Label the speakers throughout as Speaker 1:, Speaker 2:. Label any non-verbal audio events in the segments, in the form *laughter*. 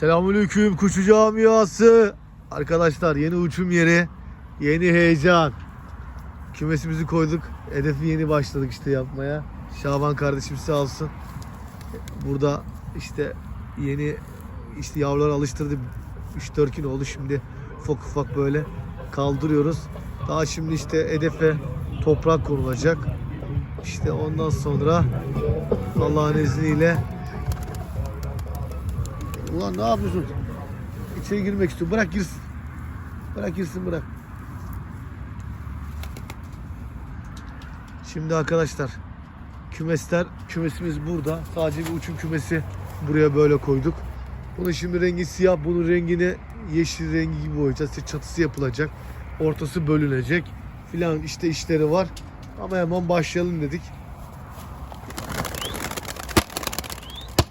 Speaker 1: Selamünaleyküm kuşu camiası. Arkadaşlar yeni uçum yeri, yeni heyecan. Kümesimizi koyduk. Hedefi yeni başladık işte yapmaya. Şaban kardeşim sağ olsun. Burada işte yeni işte yavruları alıştırdı. 3-4 gün oldu şimdi ufak ufak böyle kaldırıyoruz. Daha şimdi işte hedefe toprak konulacak. İşte ondan sonra Allah'ın izniyle Ulan ne yapıyorsun? İçeri girmek istiyor. Bırak girsin. Bırak girsin bırak. Şimdi arkadaşlar kümesler kümesimiz burada. Sadece bir uçum kümesi buraya böyle koyduk. Bunun şimdi rengi siyah. Bunun rengini yeşil rengi gibi boyayacağız. İşte çatısı yapılacak. Ortası bölünecek. Filan işte işleri var. Ama hemen başlayalım dedik.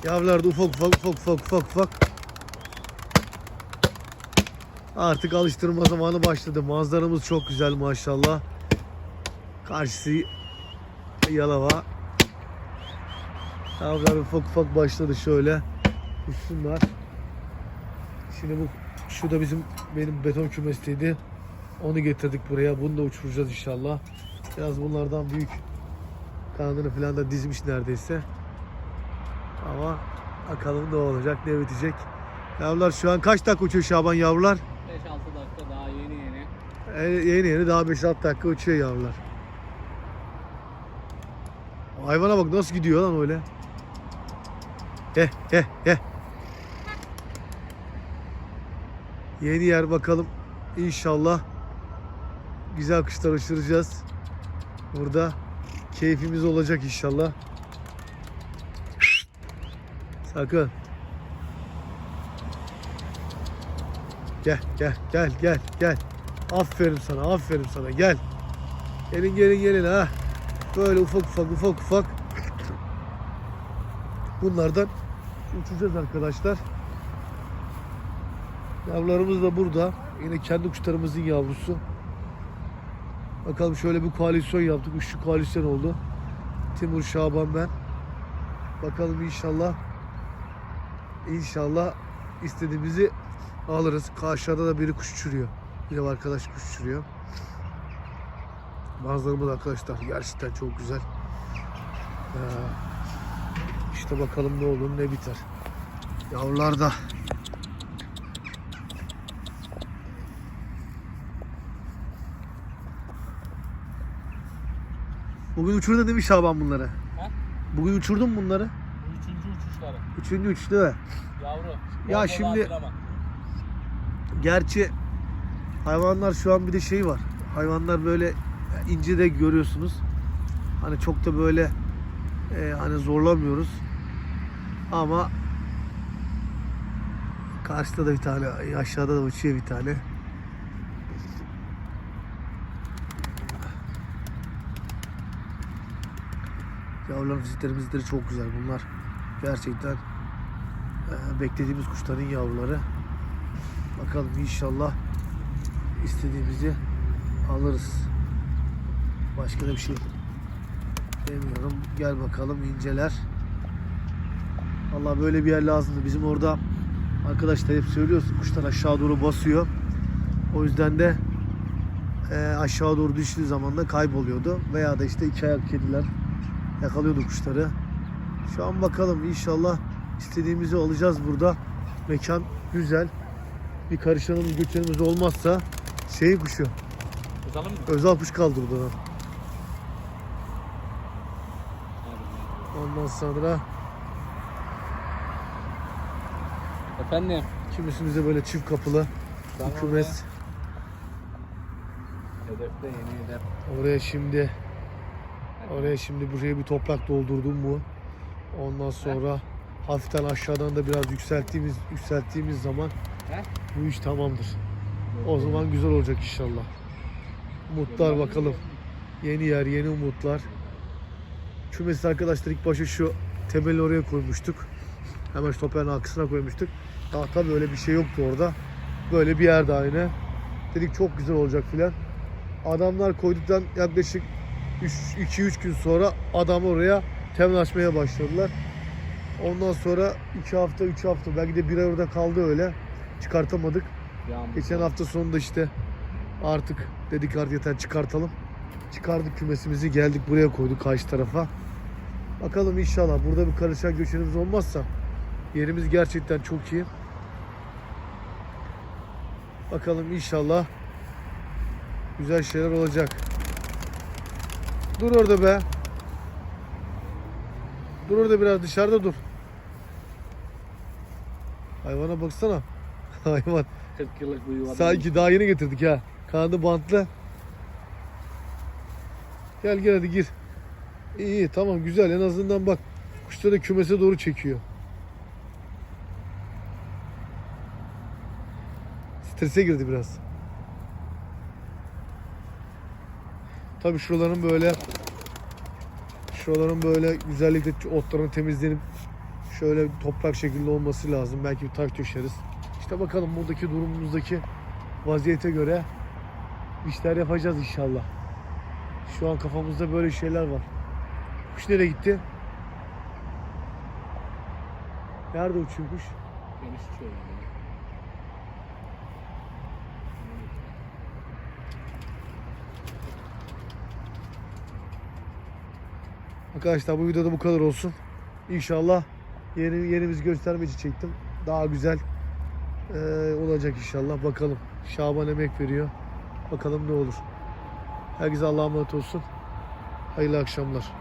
Speaker 1: Yavrular da ufak ufak ufak ufak ufak ufak. Artık alıştırma zamanı başladı. Manzaramız çok güzel maşallah. Karşısı Yalova. Yavrular ufak ufak başladı şöyle. Uçsunlar. Şimdi bu şu da bizim benim beton kümesteydi. Onu getirdik buraya. Bunu da uçuracağız inşallah. Biraz bunlardan büyük. Kanadını falan da dizmiş neredeyse. Ama bakalım ne olacak, ne bitecek. Yavrular şu an kaç dakika uçuyor Şaban yavrular?
Speaker 2: 5-6 dakika daha yeni yeni.
Speaker 1: E, yeni yeni daha 5-6 dakika uçuyor yavrular. Hayvana bak nasıl gidiyor lan öyle. Heh heh heh. Yeni yer bakalım. İnşallah güzel kuşlar uçuracağız. Burada keyfimiz olacak inşallah. Sakın. Gel gel gel gel gel. Aferin sana aferin sana gel. Gelin gelin gelin ha. Böyle ufak ufak ufak ufak. Bunlardan uçacağız arkadaşlar. Yavrularımız da burada. Yine kendi kuşlarımızın yavrusu. Bakalım şöyle bir koalisyon yaptık. Üçlü koalisyon oldu. Timur Şaban ben. Bakalım inşallah İnşallah istediğimizi alırız. Karşıda da biri kuş uçuruyor. Bir arkadaş kuş uçuruyor. Manzaramız arkadaşlar gerçekten çok güzel. Ee, işte bakalım ne olur ne biter. Yavrular da Bugün uçurdun değil mi Şaban bunları?
Speaker 2: He?
Speaker 1: Bugün uçurdun bunları?
Speaker 2: Bu üçüncü
Speaker 1: uçtu değil mi?
Speaker 2: Yavru.
Speaker 1: Ya
Speaker 2: bol
Speaker 1: şimdi-. Gerçi hayvanlar şu an bir de şey var. Hayvanlar böyle ince de görüyorsunuz. Hani çok da böyle e, hani zorlamıyoruz. Ama karşıda da bir tane, aşağıda da uçuyor bir tane. Yavrular vizitlerimizdir çok güzel bunlar. Gerçekten e, beklediğimiz kuşların yavruları. Bakalım inşallah istediğimizi alırız. Başka da bir şey demiyorum. Gel bakalım inceler. Allah böyle bir yer lazımdı. Bizim orada arkadaşlar hep söylüyorsun kuşlar aşağı doğru basıyor. O yüzden de e, aşağı doğru düştüğü zaman da kayboluyordu. Veya da işte iki ayak kediler yakalıyordu kuşları. Şu an bakalım inşallah istediğimizi alacağız burada. Mekan güzel bir karışanımız göçerimiz olmazsa şey kuşu
Speaker 2: Uzalım mı?
Speaker 1: özel kuş kaldı burada. Ondan sonra
Speaker 2: Efendim.
Speaker 1: kimisimize böyle çift kapılı
Speaker 2: Tamam
Speaker 1: kümes.
Speaker 2: Hedefte yeni hedef.
Speaker 1: Oraya şimdi oraya şimdi buraya bir toprak doldurdum mu? Ondan sonra hafiften aşağıdan da biraz yükselttiğimiz yükselttiğimiz zaman
Speaker 2: He?
Speaker 1: bu iş tamamdır. O zaman güzel olacak inşallah. Umutlar bakalım. Yeni yer, yeni umutlar. Kümesi arkadaşlar ilk başta şu temeli oraya koymuştuk. Hemen şu toprağın arkasına koymuştuk. Daha tabii öyle bir şey yoktu orada. Böyle bir yerde aynı. Dedik çok güzel olacak filan. Adamlar koyduktan yaklaşık 2-3 gün sonra adam oraya temel açmaya başladılar. Ondan sonra 2 hafta 3 hafta belki de bir ay orada kaldı öyle. Çıkartamadık.
Speaker 2: Yağmur.
Speaker 1: Geçen hafta sonunda işte artık dedik artık yeter çıkartalım. Çıkardık kümesimizi geldik buraya koyduk karşı tarafa. Bakalım inşallah burada bir karışan göçerimiz olmazsa yerimiz gerçekten çok iyi. Bakalım inşallah güzel şeyler olacak. Dur orada be. Dur orada biraz dışarıda dur. Hayvana baksana. *laughs* Hayvan
Speaker 2: 40 yıllık bir yuvadan.
Speaker 1: Sanki daha yeni getirdik ha. Kanı bantlı. Gel gel hadi gir. İyi iyi tamam güzel en azından bak kuşları kümese doğru çekiyor. Strese girdi biraz. Tabii şuraların böyle şuraların böyle güzellikle otların temizlenip şöyle toprak şekilde olması lazım. Belki bir taş döşeriz. İşte bakalım buradaki durumumuzdaki vaziyete göre işler yapacağız inşallah. Şu an kafamızda böyle şeyler var. Kuş nereye gitti? Nerede uçuyor kuş?
Speaker 2: Geniş uçuyor
Speaker 1: Arkadaşlar bu videoda bu kadar olsun. İnşallah yeni yerimizi göstermek için çektim. Daha güzel eee, olacak inşallah. Bakalım. Şaban emek veriyor. Bakalım ne olur. Herkese Allah'a emanet olsun. Hayırlı akşamlar.